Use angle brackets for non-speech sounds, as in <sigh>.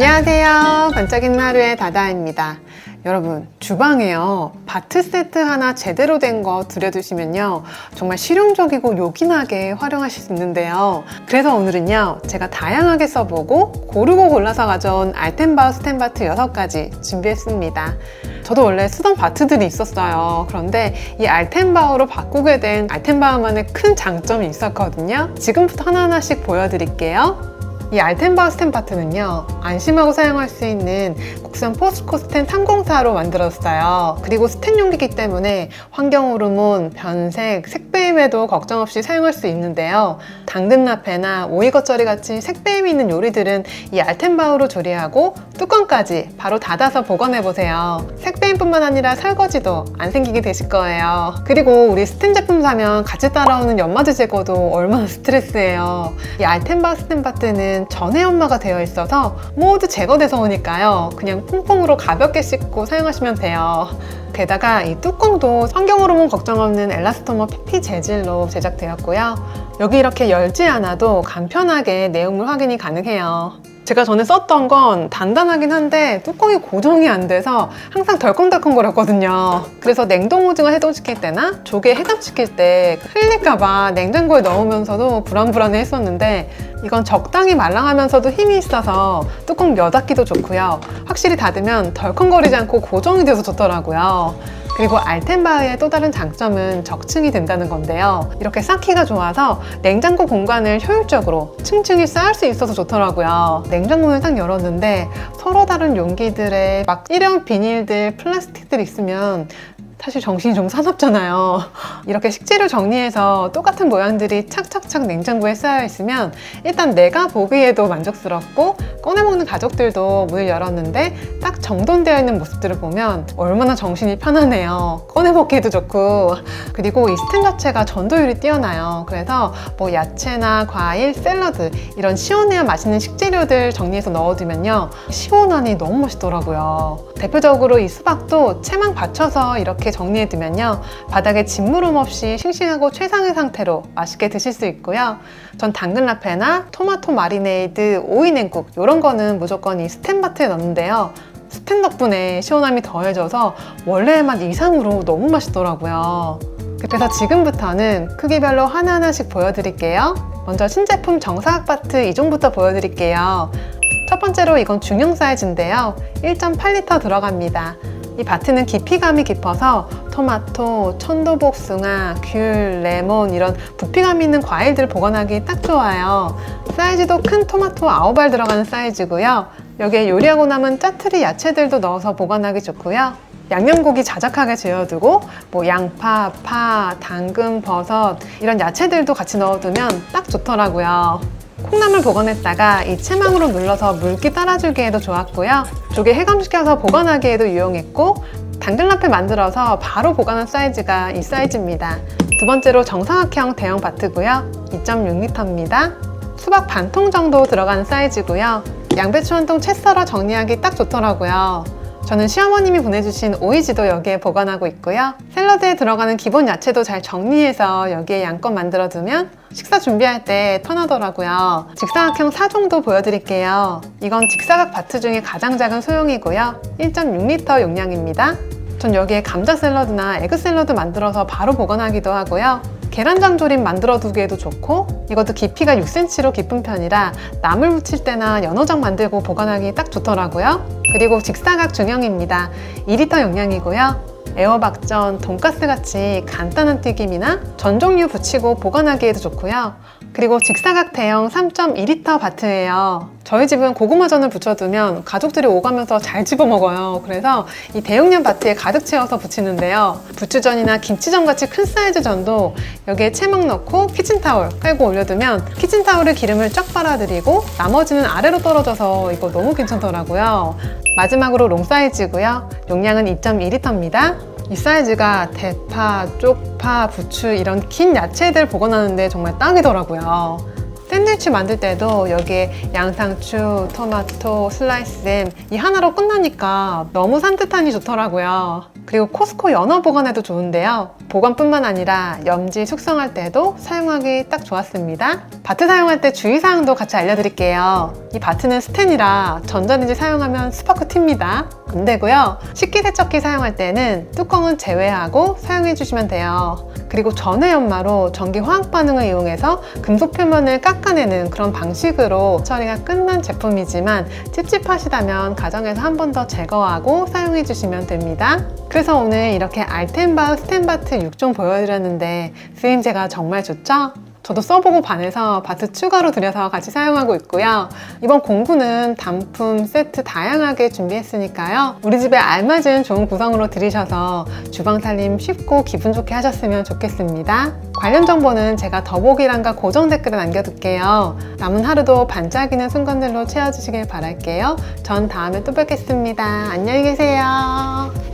안녕하세요. 반짝이는 하루의 다다입니다. 여러분, 주방에요. 바트 세트 하나 제대로 된 거 들여두시면요. 정말 실용적이고 요긴하게 활용하실 수 있는데요. 그래서 오늘은요. 제가 다양하게 써보고 고르고 골라서 가져온 알텐바우 스텐바트 6가지 준비했습니다. 저도 원래 쓰던 바트들이 있었어요. 그런데 이 알텐바우로 바꾸게 된 알텐바우만의 큰 장점이 있었거든요. 지금부터 하나하나씩 보여드릴게요. 이 알텐바우 스탠바트는요 안심하고 사용할 수 있는 국산 포스코 스탠 304로 만들었어요. 그리고 스탠 용기이기 때문에 환경 호르몬, 변색, 색 배임에도 걱정 없이 사용할 수 있는데요 당근 라페나 오이 겉절이 같이 색배임이 있는 요리들은 이 알텐바우로 조리하고 뚜껑까지 바로 닫아서 보관해 보세요 색배임뿐만 아니라 설거지도 안 생기게 되실 거예요 그리고 우리 스탠 제품 사면 같이 따라오는 연마제 제거도 얼마나 스트레스예요 이 알텐바우 스탠바트는 전해 연마가 되어 있어서 모두 제거돼서 오니까요. 그냥 퐁퐁으로 가볍게 씻고 사용하시면 돼요. 게다가 이 뚜껑도 환경 호르몬 걱정 없는 엘라스토머 PP 재질로 제작되었고요. 여기 이렇게 열지 않아도 간편하게 내용물 확인이 가능해요. 제가 전에 썼던 건 단단하긴 한데 뚜껑이 고정이 안 돼서 항상 덜컹덜컹 거렸거든요. 그래서 냉동 오징어 해동시킬 때나 조개 해감시킬 때 흘릴까봐 냉장고에 넣으면서도 불안불안해 했었는데 이건 적당히 말랑하면서도 힘이 있어서 뚜껑 몇 닫기도 좋고요. 확실히 닫으면 덜컹거리지 않고 고정이 돼서 좋더라고요. 그리고 알텐바흐의 또 다른 장점은 적층이 된다는 건데요. 이렇게 쌓기가 좋아서 냉장고 공간을 효율적으로 층층이 쌓을 수 있어서 좋더라고요. 냉장고를 딱 열었는데 서로 다른 용기들에 막 일회용 비닐들, 플라스틱들 있으면 사실 정신이 좀 사납잖아요. <laughs> 이렇게 식재료 정리해서 똑같은 모양들이 착착착 냉장고에 쌓여 있으면 일단 내가 보기에도 만족스럽고 꺼내 먹는 가족들도 문을 열었는데 딱 정돈되어 있는 모습들을 보면 얼마나 정신이 편하네요. 꺼내 먹기도 좋고 그리고 이 스탠 자체가 전도율이 뛰어나요. 그래서 뭐 야채나 과일, 샐러드 이런 시원해야 맛있는 식재료들 정리해서 넣어두면요 시원하니 너무 맛있더라고요. 대표적으로 이 수박도 채망 받쳐서 이렇게 정리해두면요. 바닥에 진물음 없이 싱싱하고 최상의 상태로 맛있게 드실 수 있고요. 전 당근 라페나 토마토 마리네이드 오이 냉국 이런 거는 무조건 이 스탠바트에 넣는데요. 스탠 덕분에 시원함이 더해져서 원래의 맛 이상으로 너무 맛있더라고요. 그래서 지금부터는 크기별로 하나하나씩 보여드릴게요. 먼저 신제품 정사각바트 이종부터 보여드릴게요. 첫 번째로 이건 중형 사이즈인데요. 1.8리터 들어갑니다. 이 바트는 깊이감이 깊어서 토마토, 천도복숭아, 귤, 레몬 이런 부피감 있는 과일들 보관하기 딱 좋아요. 사이즈도 큰 토마토 9알 들어가는 사이즈고요. 여기에 요리하고 남은 짜투리 야채들도 넣어서 보관하기 좋고요. 양념고기 자작하게 재워두고 뭐 양파, 파, 당근, 버섯 이런 야채들도 같이 넣어두면 딱 좋더라고요. 콩나물 보관했다가 이 채망으로 눌러서 물기 따라주기에도 좋았고요. 조개 해감시켜서 보관하기에도 유용했고 당근라페 만들어서 바로 보관한 사이즈가 이 사이즈입니다. 두 번째로 정사각형 대형 바트고요. 2.6리터입니다. 수박 반 통 정도 들어가는 사이즈고요. 양배추 한 통 채 썰어 정리하기 딱 좋더라고요. 저는 시어머님이 보내주신 오이지도 여기에 보관하고 있고요. 샐러드에 들어가는 기본 야채도 잘 정리해서 여기에 양껏 만들어두면 식사 준비할 때 편하더라고요. 직사각형 4종도 보여드릴게요. 이건 직사각 바트 중에 가장 작은 소형이고요. 1.6리터 용량입니다. 전 여기에 감자 샐러드나 에그 샐러드 만들어서 바로 보관하기도 하고요. 계란장 조림 만들어 두기에도 좋고 이것도 깊이가 6cm로 깊은 편이라 나물 무칠 때나 연어장 만들고 보관하기 딱 좋더라고요. 그리고 직사각 중형입니다. 2리터 용량이고요. 애호박전, 돈가스 같이 간단한 튀김이나 전 종류 부치고 보관하기에도 좋고요. 그리고 직사각 대형 3.2리터 바트예요. 저희 집은 고구마전을 부쳐두면 가족들이 오가면서 잘 집어 먹어요. 그래서 이 대용량 바트에 가득 채워서 부치는데요. 부추전이나 김치전 같이 큰 사이즈 전도 여기에 채막 넣고 키친타올 깔고 올려두면 키친타올에 기름을 쫙 빨아들이고 나머지는 아래로 떨어져서 이거 너무 괜찮더라고요. 마지막으로 롱 사이즈고요. 용량은 2.2리터입니다. 이 사이즈가 대파, 쪽파, 부추 이런 긴 야채들 보관하는데 정말 딱이더라고요. 샌드위치 만들 때도 여기에 양상추, 토마토, 슬라이스 햄 이 하나로 끝나니까 너무 산뜻하니 좋더라고요. 그리고 코스코 연어 보관에도 좋은데요. 보관뿐만 아니라 염지 숙성할 때도 사용하기 딱 좋았습니다. 바트 사용할 때 주의사항도 같이 알려드릴게요. 이 바트는 스텐이라 전자레인지 사용하면 스파크 튑니다. 안 되고요. 식기세척기 사용할 때는 뚜껑은 제외하고 사용해 주시면 돼요. 그리고 전해 연마로 전기 화학 반응을 이용해서 금속 표면을 깎아내는 그런 방식으로 처리가 끝난 제품이지만 찝찝하시다면 가정에서 한 번 더 제거하고 사용해 주시면 됩니다. 그래서 오늘 이렇게 알텐바우 스텐바트 6종 보여드렸는데 쓰임새가 정말 좋죠? 저도 써보고 반해서 바트 추가로 들여서 같이 사용하고 있고요. 이번 공구는 단품 세트 다양하게 준비했으니까요. 우리 집에 알맞은 좋은 구성으로 들이셔서 주방 살림 쉽고 기분 좋게 하셨으면 좋겠습니다. 관련 정보는 제가 더보기란과 고정 댓글에 남겨둘게요. 남은 하루도 반짝이는 순간들로 채워주시길 바랄게요. 전 다음에 또 뵙겠습니다. 안녕히 계세요.